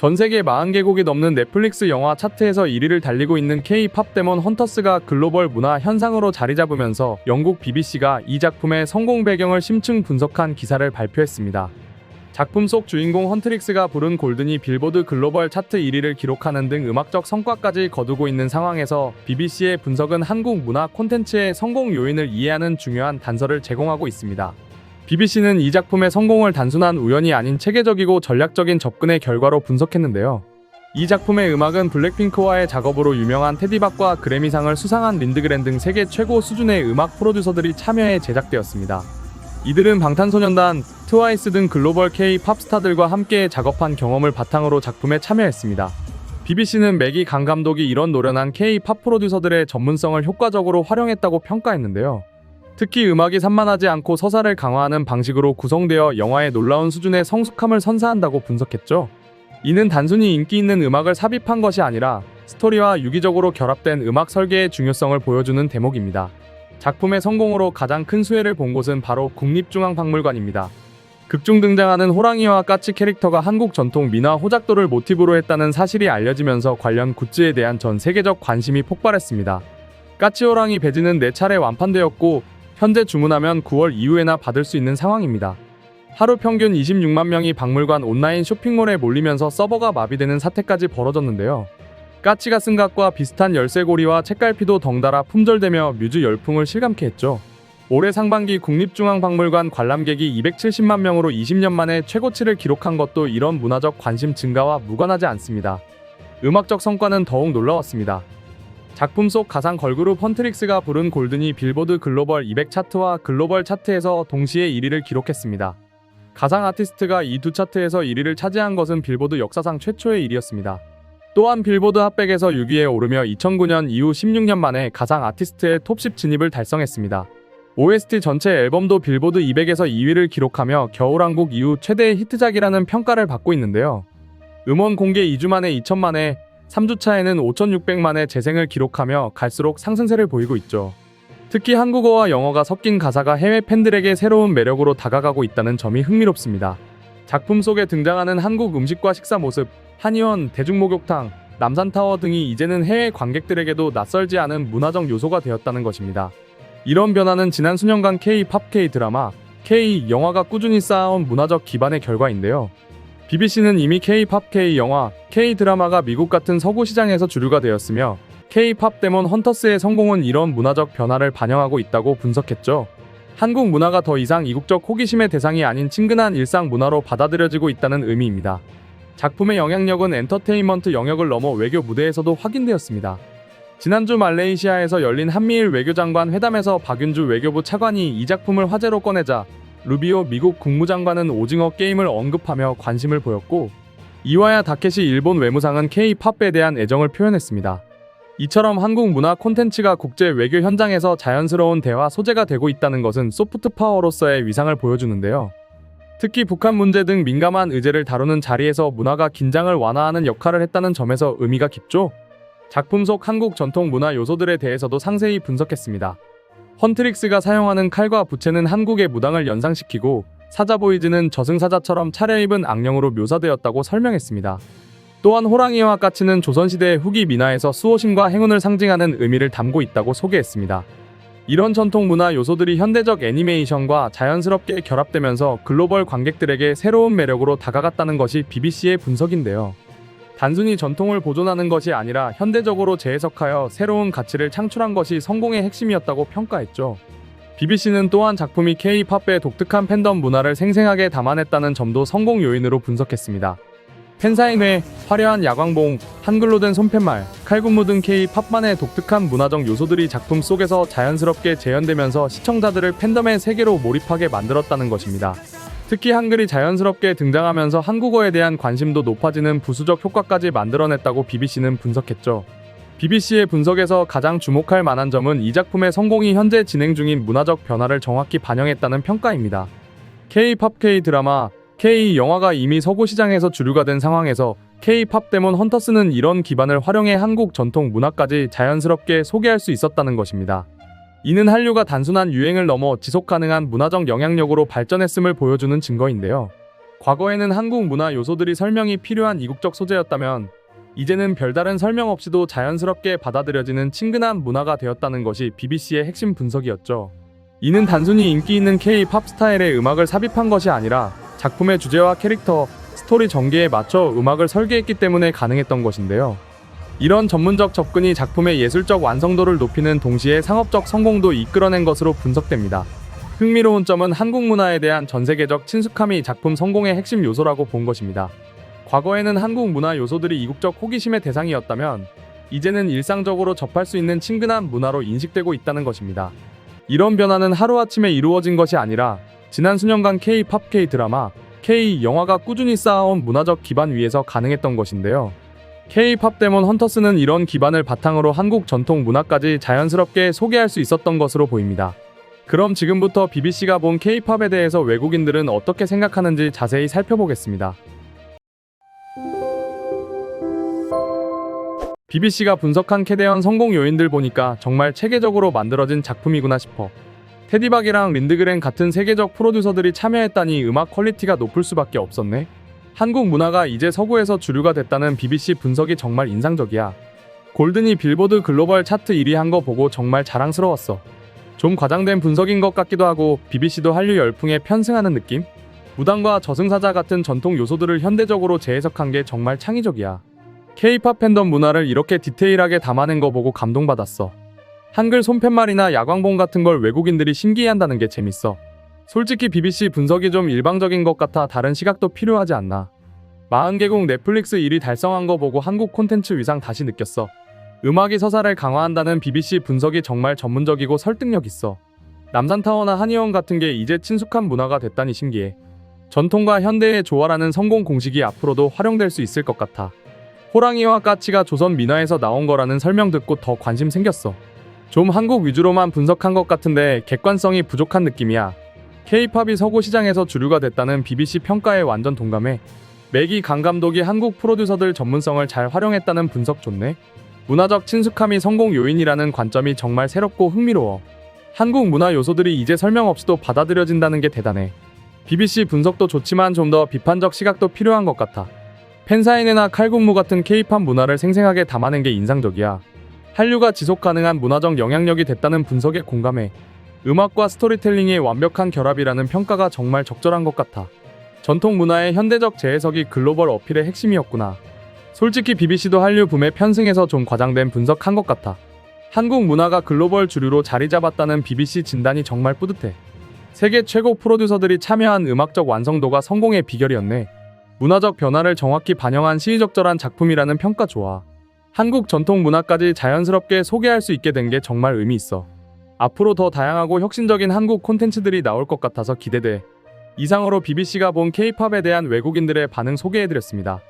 전 세계 40개국이 넘는 넷플릭스 영화 차트에서 1위를 달리고 있는 K-팝 데몬 헌터스가 글로벌 문화 현상으로 자리 잡으면서 영국 BBC가 이 작품의 성공 배경을 심층 분석한 기사를 발표했습니다. 작품 속 주인공 헌트릭스가 부른 골든이 빌보드 글로벌 차트 1위를 기록하는 등 음악적 성과까지 거두고 있는 상황에서 BBC의 분석은 한국 문화 콘텐츠의 성공 요인을 이해하는 중요한 단서를 제공하고 있습니다. BBC는 이 작품의 성공을 단순한 우연이 아닌 체계적이고 전략적인 접근의 결과로 분석했는데요. 이 작품의 음악은 블랙핑크와의 작업으로 유명한 테디박과 그래미상을 수상한 린드그랜 등 세계 최고 수준의 음악 프로듀서들이 참여해 제작되었습니다. 이들은 방탄소년단, 트와이스 등 글로벌 K-팝 스타들과 함께 작업한 경험을 바탕으로 작품에 참여했습니다. BBC는 매기 강 감독이 이런 노련한 K-팝 프로듀서들의 전문성을 효과적으로 활용했다고 평가했는데요. 특히 음악이 산만하지 않고 서사를 강화하는 방식으로 구성되어 영화의 놀라운 수준의 성숙함을 선사한다고 분석했죠. 이는 단순히 인기 있는 음악을 삽입한 것이 아니라 스토리와 유기적으로 결합된 음악 설계의 중요성을 보여주는 대목입니다. 작품의 성공으로 가장 큰 수혜를 본 곳은 바로 국립중앙박물관입니다. 극중 등장하는 호랑이와 까치 캐릭터가 한국 전통 민화 호작도를 모티브로 했다는 사실이 알려지면서 관련 굿즈에 대한 전 세계적 관심이 폭발했습니다. 까치 호랑이 배지는 4차례 완판되었고 현재 주문하면 9월 이후에나 받을 수 있는 상황입니다. 하루 평균 26만 명이 박물관 온라인 쇼핑몰에 몰리면서 서버가 마비되는 사태까지 벌어졌는데요. 까치가 쓴각과 비슷한 열쇠고리와 책갈피도 덩달아 품절되며 뮤즈 열풍을 실감케 했죠. 올해 상반기 국립중앙박물관 관람객이 270만 명으로 20년 만에 최고치를 기록한 것도 이런 문화적 관심 증가와 무관하지 않습니다. 음악적 성과는 더욱 놀라웠습니다. 작품 속 가상 걸그룹 헌트릭스가 부른 골든이 빌보드 글로벌 200 차트와 글로벌 차트에서 동시에 1위를 기록했습니다. 가상 아티스트가 이 두 차트에서 1위를 차지한 것은 빌보드 역사상 최초의 일이었습니다. 또한 빌보드 핫백에서 6위에 오르며 2009년 이후 16년 만에 가상 아티스트의 톱10 진입을 달성했습니다. OST 전체 앨범도 빌보드 200에서 2위를 기록하며 겨울왕국 이후 최대의 히트작이라는 평가를 받고 있는데요. 음원 공개 2주 만에 2천만회, 3주차에는 5,600만의 재생을 기록하며 갈수록 상승세를 보이고 있죠. 특히 한국어와 영어가 섞인 가사가 해외 팬들에게 새로운 매력으로 다가가고 있다는 점이 흥미롭습니다. 작품 속에 등장하는 한국 음식과 식사 모습, 한의원, 대중목욕탕, 남산타워 등이 이제는 해외 관객들에게도 낯설지 않은 문화적 요소가 되었다는 것입니다. 이런 변화는 지난 수년간 K-팝 K-드라마, K-영화가 꾸준히 쌓아온 문화적 기반의 결과인데요. BBC는 이미 K-팝 K-영화, K-드라마가 미국 같은 서구 시장에서 주류가 되었으며 K-팝 데몬 헌터스의 성공은 이런 문화적 변화를 반영하고 있다고 분석했죠. 한국 문화가 더 이상 이국적 호기심의 대상이 아닌 친근한 일상 문화로 받아들여지고 있다는 의미입니다. 작품의 영향력은 엔터테인먼트 영역을 넘어 외교 무대에서도 확인되었습니다. 지난주 말레이시아에서 열린 한미일 외교장관 회담에서 박윤주 외교부 차관이 이 작품을 화제로 꺼내자 루비오 미국 국무장관은 오징어 게임을 언급하며 관심을 보였고 이와야 다케시 일본 외무상은 K-팝에 대한 애정을 표현했습니다. 이처럼 한국 문화 콘텐츠가 국제 외교 현장에서 자연스러운 대화 소재가 되고 있다는 것은 소프트 파워로서의 위상을 보여주는데요. 특히 북한 문제 등 민감한 의제를 다루는 자리에서 문화가 긴장을 완화하는 역할을 했다는 점에서 의미가 깊죠. 작품 속 한국 전통 문화 요소들에 대해서도 상세히 분석했습니다. 헌트릭스가 사용하는 칼과 부채는 한국의 무당을 연상시키고 사자보이즈는 저승사자처럼 차려입은 악령으로 묘사되었다고 설명했습니다. 또한 호랑이와 까치는 조선시대 후기 민화에서 수호신과 행운을 상징하는 의미를 담고 있다고 소개했습니다. 이런 전통 문화 요소들이 현대적 애니메이션과 자연스럽게 결합되면서 글로벌 관객들에게 새로운 매력으로 다가갔다는 것이 BBC의 분석인데요. 단순히 전통을 보존하는 것이 아니라 현대적으로 재해석하여 새로운 가치를 창출한 것이 성공의 핵심이었다고 평가했죠. BBC는 또한 작품이 K-팝의 독특한 팬덤 문화를 생생하게 담아냈다는 점도 성공 요인으로 분석했습니다. 팬사인회, 화려한 야광봉, 한글로 된 손팻말, 칼군무 등 K-팝만의 독특한 문화적 요소들이 작품 속에서 자연스럽게 재현되면서 시청자들을 팬덤의 세계로 몰입하게 만들었다는 것입니다. 특히 한글이 자연스럽게 등장하면서 한국어에 대한 관심도 높아지는 부수적 효과까지 만들어냈다고 BBC는 분석했죠. BBC의 분석에서 가장 주목할 만한 점은 이 작품의 성공이 현재 진행 중인 문화적 변화를 정확히 반영했다는 평가입니다. K-팝 K-드라마, K-영화가 이미 서구 시장에서 주류가 된 상황에서 K-팝 데몬 헌터스는 이런 기반을 활용해 한국 전통 문화까지 자연스럽게 소개할 수 있었다는 것입니다. 이는 한류가 단순한 유행을 넘어 지속 가능한 문화적 영향력으로 발전했음을 보여주는 증거인데요. 과거에는 한국 문화 요소들이 설명이 필요한 이국적 소재였다면 이제는 별다른 설명 없이도 자연스럽게 받아들여지는 친근한 문화가 되었다는 것이 BBC의 핵심 분석이었죠. 이는 단순히 인기 있는 K-팝 스타일의 음악을 삽입한 것이 아니라 작품의 주제와 캐릭터, 스토리 전개에 맞춰 음악을 설계했기 때문에 가능했던 것인데요. 이런 전문적 접근이 작품의 예술적 완성도를 높이는 동시에 상업적 성공도 이끌어낸 것으로 분석됩니다. 흥미로운 점은 한국 문화에 대한 전 세계적 친숙함이 작품 성공의 핵심 요소라고 본 것입니다. 과거에는 한국 문화 요소들이 이국적 호기심의 대상이었다면 이제는 일상적으로 접할 수 있는 친근한 문화로 인식되고 있다는 것입니다. 이런 변화는 하루아침에 이루어진 것이 아니라 지난 수년간 K-팝 K-드라마, K-영화가 꾸준히 쌓아온 문화적 기반 위에서 가능했던 것인데요. K-팝 데몬 헌터스는 이런 기반을 바탕으로 한국 전통 문화까지 자연스럽게 소개할 수 있었던 것으로 보입니다. 그럼 지금부터 BBC가 본 K-팝에 대해서 외국인들은 어떻게 생각하는지 자세히 살펴보겠습니다. BBC가 분석한 캐대언 성공 요인들 보니까 정말 체계적으로 만들어진 작품이구나 싶어. 테디박이랑 린드그렌 같은 세계적 프로듀서들이 참여했다니 음악 퀄리티가 높을 수밖에 없었네. 한국 문화가 이제 서구에서 주류가 됐다는 BBC 분석이 정말 인상적이야. 골든이 빌보드 글로벌 차트 1위 한 거 보고 정말 자랑스러웠어. 좀 과장된 분석인 것 같기도 하고 BBC도 한류 열풍에 편승하는 느낌? 무당과 저승사자 같은 전통 요소들을 현대적으로 재해석한 게 정말 창의적이야. K-팝 팬덤 문화를 이렇게 디테일하게 담아낸 거 보고 감동받았어. 한글 손팻말이나 야광봉 같은 걸 외국인들이 신기해한다는 게 재밌어. 솔직히 BBC 분석이 좀 일방적인 것 같아 다른 시각도 필요하지 않나. 40개국 넷플릭스 1위 달성한 거 보고 한국 콘텐츠 위상 다시 느꼈어. 음악이 서사를 강화한다는 BBC 분석이 정말 전문적이고 설득력 있어. 남산타워나 한의원 같은 게 이제 친숙한 문화가 됐다니 신기해. 전통과 현대의 조화라는 성공 공식이 앞으로도 활용될 수 있을 것 같아. 호랑이와 까치가 조선 민화에서 나온 거라는 설명 듣고 더 관심 생겼어. 좀 한국 위주로만 분석한 것 같은데 객관성이 부족한 느낌이야. K-팝이 서구 시장에서 주류가 됐다는 BBC 평가에 완전 동감해. 맥이 강 감독이 한국 프로듀서들 전문성을 잘 활용했다는 분석 좋네. 문화적 친숙함이 성공 요인이라는 관점이 정말 새롭고 흥미로워. 한국 문화 요소들이 이제 설명 없이도 받아들여진다는 게 대단해. BBC 분석도 좋지만 좀 더 비판적 시각도 필요한 것 같아. 팬사인회나 칼군무 같은 K-팝 문화를 생생하게 담아낸 게 인상적이야. 한류가 지속 가능한 문화적 영향력이 됐다는 분석에 공감해. 음악과 스토리텔링의 완벽한 결합이라는 평가가 정말 적절한 것 같아. 전통 문화의 현대적 재해석이 글로벌 어필의 핵심이었구나. 솔직히 BBC도 한류 붐에 편승해서 좀 과장된 분석한 것 같아. 한국 문화가 글로벌 주류로 자리 잡았다는 BBC 진단이 정말 뿌듯해. 세계 최고 프로듀서들이 참여한 음악적 완성도가 성공의 비결이었네. 문화적 변화를 정확히 반영한 시의적절한 작품이라는 평가 좋아. 한국 전통 문화까지 자연스럽게 소개할 수 있게 된 게 정말 의미 있어. 앞으로 더 다양하고 혁신적인 한국 콘텐츠들이 나올 것 같아서 기대돼. 이상으로 BBC가 본 K-팝에 대한 외국인들의 반응 소개해드렸습니다.